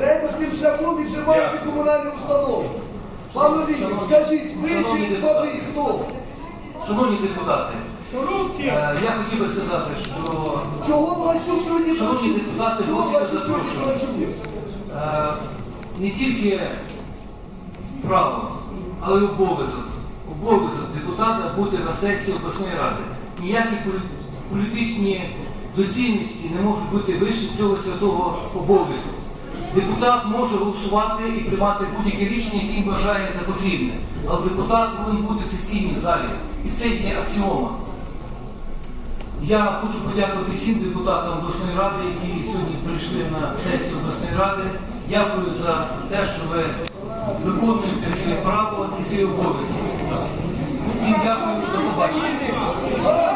рейдерським шляхом віджимаєте комунальні установи. Пане Віктор, скажіть, ви чи баби, хто? Шановні депутати, е, я хотів би сказати, що Чого Ласюк сьогодні Шановні працює? депутати, Чого хочете Ласюк сьогодні запрошую. працює? е, не тільки право, але й обов'язок. Обов'язок депутата бути на сесії обласної ради. Ніякі полі- політичні доцільності не можуть бути вище цього святого обов'язку. Депутат може голосувати і приймати будь-яке рішення, яке він вважає за потрібне. Але депутат повинен бути в сесійній залі. І це є аксіома. Я хочу подякувати всім депутатам обласної ради, які сьогодні прийшли на сесію обласної ради. Дякую за те, що ви виконуєте своє право і свій обов'язки. Всім дякую за побачення.